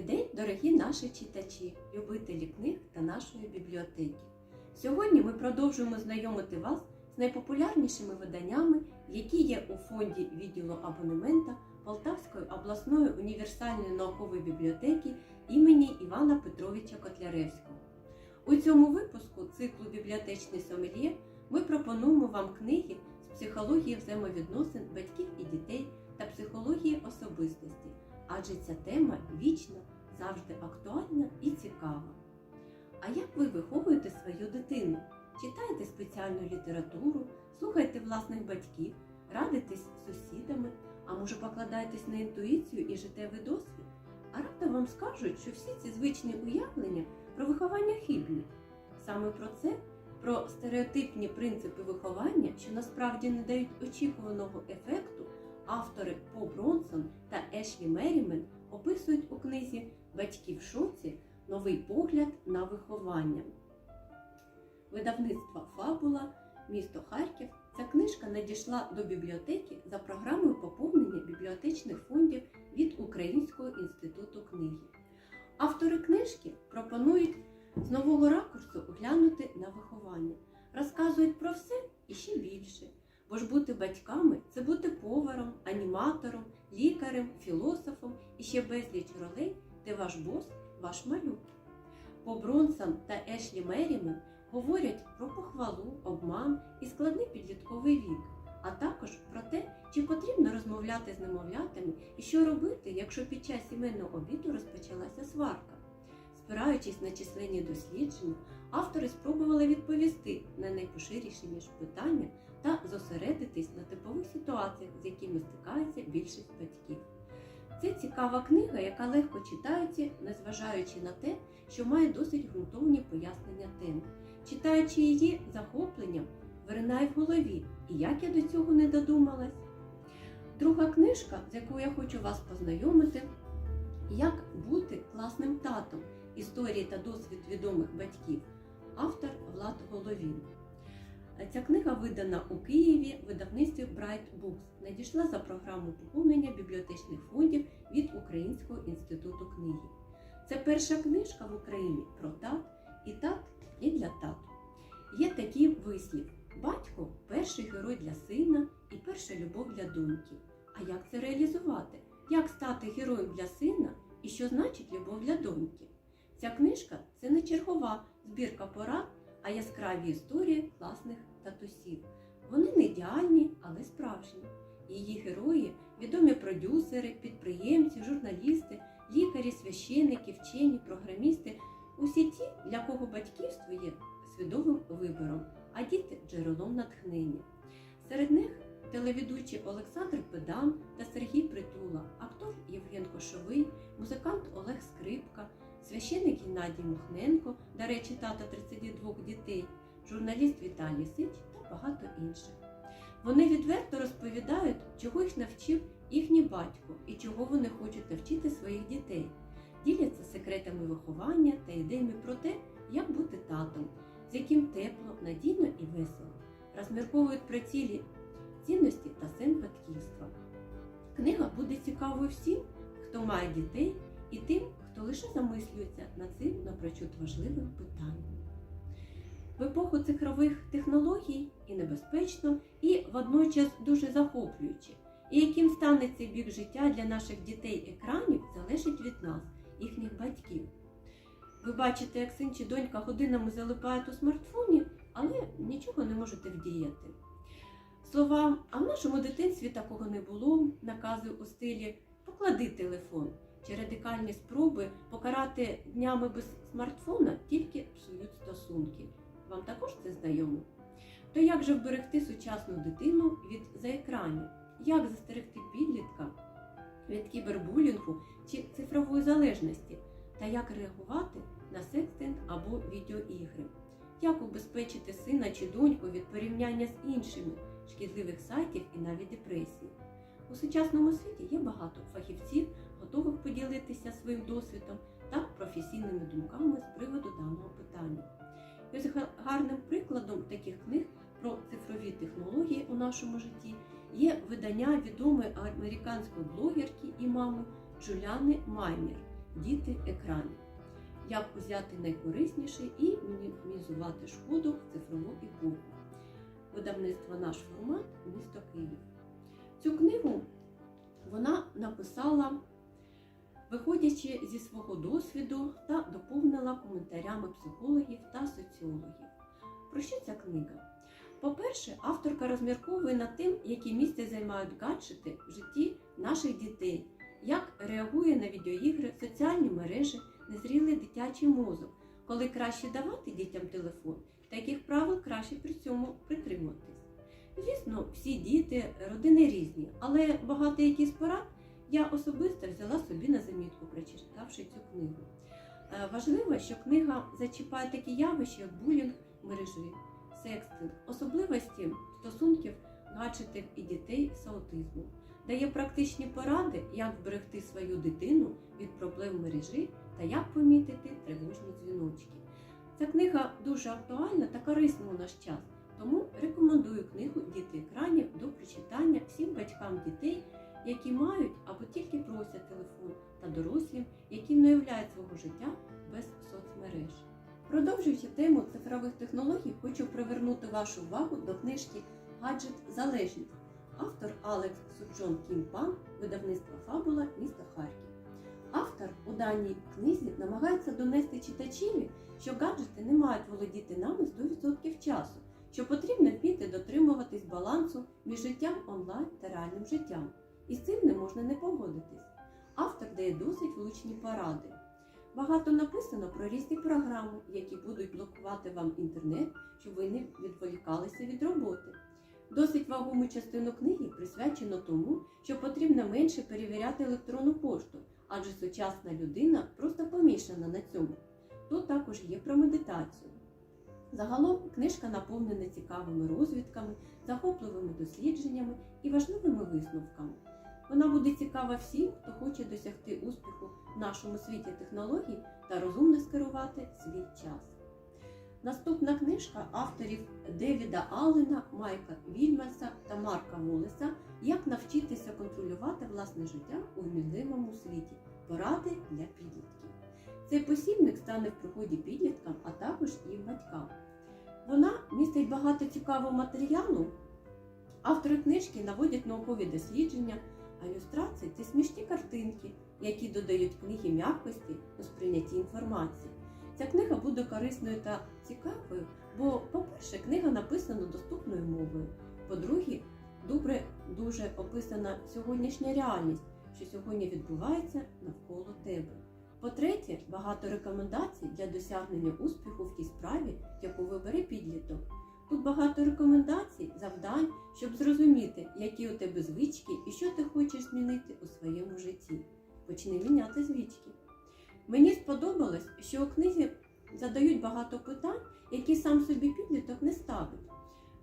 Добрий день, дорогі наші читачі, любителі книг та нашої бібліотеки. Сьогодні ми продовжуємо знайомити вас з найпопулярнішими виданнями, які є у фонді відділу абонемента Полтавської обласної універсальної наукової бібліотеки імені Івана Петровича Котляревського. У цьому випуску циклу Бібліотечний сомельє ми пропонуємо вам книги з психології взаємовідносин батьків і дітей та психології особистості адже ця тема вічно завжди актуальна і цікава. А як ви виховуєте свою дитину? Читаєте спеціальну літературу, слухаєте власних батьків, радитесь з сусідами, а може покладаєтесь на інтуїцію і життєвий досвід? А раптом вам скажуть, що всі ці звичні уявлення про виховання хибні. Саме про це, про стереотипні принципи виховання, що насправді не дають очікуваного ефекту, автори По Бронсон та Ешлі Мерімен описують у книзі Батьки в шоці новий погляд на виховання. Видавництва Фабула, місто Харків. Ця книжка надійшла до бібліотеки за програмою поповнення бібліотечних фондів від Українського інституту книги. Автори книжки пропонують з нового ракурсу глянути на виховання, розказують про все і ще більше. Бо ж бути батьками це бути поваром, аніматором, лікарем, філософом і ще безліч ролей, де ваш бос ваш малюк. По Бронсон та Ешлі Мерімен говорять про похвалу, обман і складний підлітковий вік, а також про те, чи потрібно розмовляти з немовлятами і що робити, якщо під час сімейного обіду розпочалася сварка. Спираючись на численні дослідження, автори спробували відповісти на найпоширіші питання та зосередитись на типових ситуаціях, з якими стикається більшість батьків. Це цікава книга, яка легко читається, незважаючи на те, що має досить ґрунтовні пояснення тем. Читаючи її захопленням, виринає в голові, і як я до цього не додумалась. Друга книжка, з якою я хочу вас познайомити, як бути класним татом. Історії та досвід відомих батьків. Автор Влад Головін. Ця книга видана у Києві в видавництві Bright Books. Надійшла за програму поповнення бібліотечних фондів від Українського інституту книги. Це перша книжка в Україні про тат і тат і для тату. Є такий вислів: батько перший герой для сина і перша любов для доньки. А як це реалізувати? Як стати героєм для сина і що значить любов для доньки? Ця книжка це не чергова збірка порад, а яскраві історії класних татусів. Вони не ідеальні, але справжні. Її герої відомі продюсери, підприємці, журналісти, лікарі, священники, вчені, програмісти усі ті, для кого батьківство є свідомим вибором, а діти джерелом натхнення. Серед них телеведучий Олександр Педан та Сергій Притула, актор Євген Кошовий, музикант Олег Скрипка священник Геннадій Мухненко, до речі, тата 32 дітей, журналіст Віталій Сич та багато інших. Вони відверто розповідають, чого їх навчив їхній батько і чого вони хочуть навчити своїх дітей. Діляться секретами виховання та ідеями про те, як бути татом, з яким тепло, надійно і весело. Розмірковують про цілі цінності та син батьківства. Книга буде цікавою всім, хто має дітей, і тим, хто лише замислюється над цим напрочуд важливим питанням. В епоху цифрових технологій і небезпечно, і водночас дуже захоплююче. І яким стане цей бік життя для наших дітей екранів, залежить від нас, їхніх батьків. Ви бачите, як син чи донька годинами залипають у смартфоні, але нічого не можете вдіяти. Слова, а в нашому дитинстві такого не було, накази у стилі поклади телефон чи радикальні спроби покарати днями без смартфона тільки псують стосунки. Вам також це знайомо? То як же вберегти сучасну дитину від заекранів? Як застерегти підлітка від кібербулінгу чи цифрової залежності? Та як реагувати на секстинг або відеоігри? Як убезпечити сина чи доньку від порівняння з іншими шкідливих сайтів і навіть депресії? У сучасному світі є багато фахівців, готових поділитися своїм досвідом та професійними думками з приводу даного питання. І ось гарним прикладом таких книг про цифрові технології у нашому житті є видання відомої американської блогерки і мами Джуляни Майнер Діти екранів. Як узяти найкорисніше і мінімізувати шкоду в цифрову епоху. Видавництво наш формат місто Київ. Цю книгу вона написала, виходячи зі свого досвіду та доповнила коментарями психологів та соціологів. Про що ця книга? По-перше, авторка розмірковує над тим, які місце займають гаджети в житті наших дітей, як реагує на відеоігри, соціальні мережі, незрілий дитячий мозок, коли краще давати дітям телефон, та яких правил краще при цьому притримуватись. Звісно, всі діти, родини різні, але багато які з порад я особисто взяла собі на замітку, прочитавши цю книгу. Е, Важливо, що книга зачіпає такі явища, як булінг мережі, секстинг, особливості стосунків гаджетів і дітей з аутизмом, дає практичні поради, як вберегти свою дитину від проблем мережі та як помітити тривожні дзвіночки. Ця книга дуже актуальна та корисна у наш час, тому рекомендую книгу Діти екранів до прочитання всім батькам дітей, які мають або тільки просять телефон, та дорослим, які не уявляють свого життя без соцмереж. Продовжуючи тему цифрових технологій, хочу привернути вашу увагу до книжки Гаджет Залежність. Автор Алекс Суджон Кімпан, видавництво Фабула, місто Харків. Автор у даній книзі намагається донести читачеві, що гаджети не мають володіти нами з 100% часу, що потрібно вміти дотримуватись балансу між життям онлайн та реальним життям. І з цим не можна не погодитись. Автор дає досить влучні поради. Багато написано про різні програми, які будуть блокувати вам інтернет, щоб ви не відволікалися від роботи. Досить вагому частину книги присвячено тому, що потрібно менше перевіряти електронну пошту, адже сучасна людина просто помішана на цьому. Тут також є про медитацію. Загалом книжка наповнена цікавими розвідками, захопливими дослідженнями і важливими висновками. Вона буде цікава всім, хто хоче досягти успіху в нашому світі технологій та розумно скерувати свій час. Наступна книжка авторів Девіда Аллена, Майка Вільмаса та Марка Волеса Як навчитися контролювати власне життя у вмінливому світі. Поради для підлітків. Цей посібник стане в пригоді підліткам, а також і батькам. Вона містить багато цікавого матеріалу. Автори книжки наводять наукові дослідження, а ілюстрації це смішні картинки, які додають книги м'якості у сприйнятті інформації. Ця книга буде корисною та цікавою, бо, по-перше, книга написана доступною мовою. По-друге, добре дуже описана сьогоднішня реальність, що сьогодні відбувається навколо тебе. По-третє, багато рекомендацій для досягнення успіху в тій справі, яку вибере підліток. Тут багато рекомендацій, завдань, щоб зрозуміти, які у тебе звички і що ти хочеш змінити у своєму житті. Почни міняти звички. Мені сподобалось, що у книзі задають багато питань, які сам собі підліток не ставить.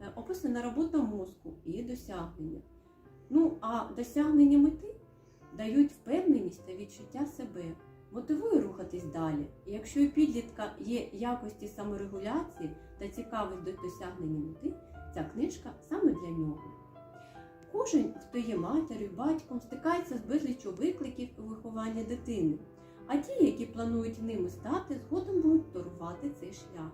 Е, Описана робота мозку і досягнення. Ну, а досягнення мети дають впевненість та відчуття себе, мотивує рухатись далі. І якщо у підлітка є якості саморегуляції та цікавість до досягнення мети, ця книжка саме для нього. Кожен, хто є матір'ю, батьком, стикається з безліччю викликів у вихованні дитини. А ті, які планують ними стати, згодом будуть торувати цей шлях.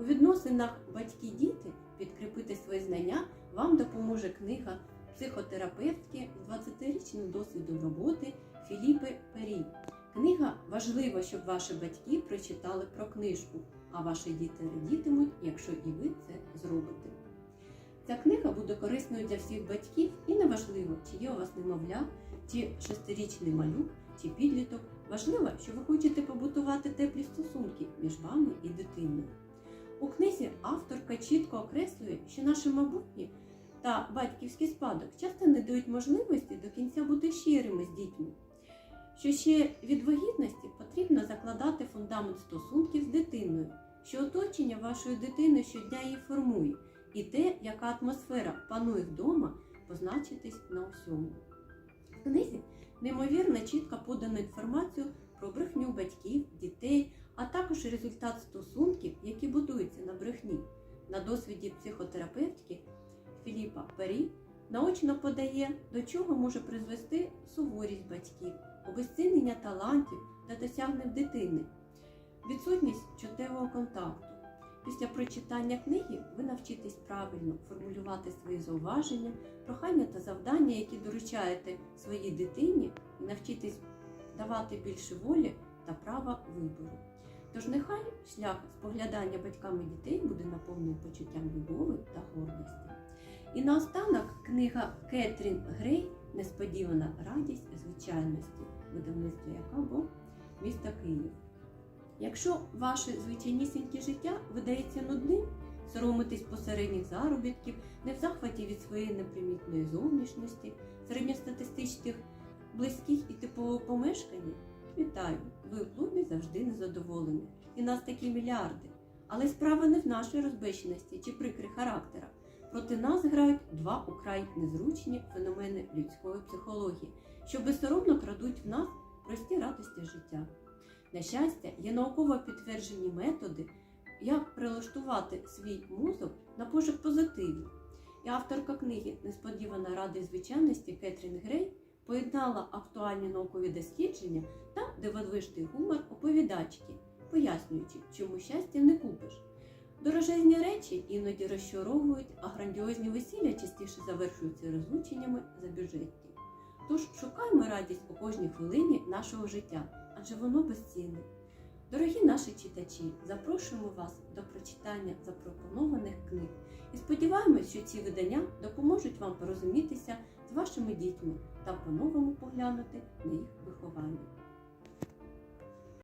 У відносинах батьки-діти підкріпити свої знання вам допоможе книга психотерапевтки з 20-річним досвідом роботи Філіпи Пері. Книга важлива, щоб ваші батьки прочитали про книжку, а ваші діти радітимуть, якщо і ви це зробите. Ця книга буде корисною для всіх батьків і неважливо, чи є у вас немовля, чи шестирічний малюк, чи підліток. Важливо, що ви хочете побутувати теплі стосунки між вами і дитиною. У книзі авторка чітко окреслює, що наше майбутнє та батьківський спадок часто не дають можливості до кінця бути щирими з дітьми. Що ще від вагітності потрібно закладати фундамент стосунків з дитиною, що оточення вашої дитини щодня її формує, і те, яка атмосфера панує вдома, позначитись на усьому. В книзі неймовірно чітко подано інформацію про брехню батьків, дітей, а також результат стосунків, які будуються на брехні. На досвіді психотерапевтки Філіпа Пері наочно подає, до чого може призвести суворість батьків, обезцінення талантів, для досягнень дитини, відсутність чуттєвого контакту. Після прочитання книги ви навчитесь правильно формулювати свої зауваження, прохання та завдання, які доручаєте своїй дитині, і навчитесь давати більше волі та права вибору. Тож нехай шлях споглядання батьками дітей буде наповнений почуттям любові та гордості. І наостанок книга Кетрін Грей Несподівана радість звичайності, видавництво яка було місто Київ. Якщо ваше звичайнісіньке життя видається нудним, соромитесь посередніх заробітків, не в захваті від своєї непримітної зовнішності, середньостатистичних близьких і типового помешкання, вітаю, ви в клубі завжди незадоволені. І нас такі мільярди. Але справа не в нашій розбещеності чи прикрих характерах. Проти нас грають два украй незручні феномени людської психології, що безсоромно крадуть в нас прості радості життя. На щастя, є науково підтверджені методи, як прилаштувати свій мозок на пошук позитиву. І авторка книги Несподівана радість звичайності Кетрін Грей поєднала актуальні наукові дослідження та дивовижний гумор оповідачки, пояснюючи, чому щастя не купиш. Дорожезні речі іноді розчаровують, а грандіозні весілля частіше завершуються розлученнями за бюджетні. Тож шукаймо радість у кожній хвилині нашого життя, адже воно безцінне. Дорогі наші читачі, запрошуємо вас до прочитання запропонованих книг і сподіваємось, що ці видання допоможуть вам порозумітися з вашими дітьми та по-новому поглянути на їх виховання.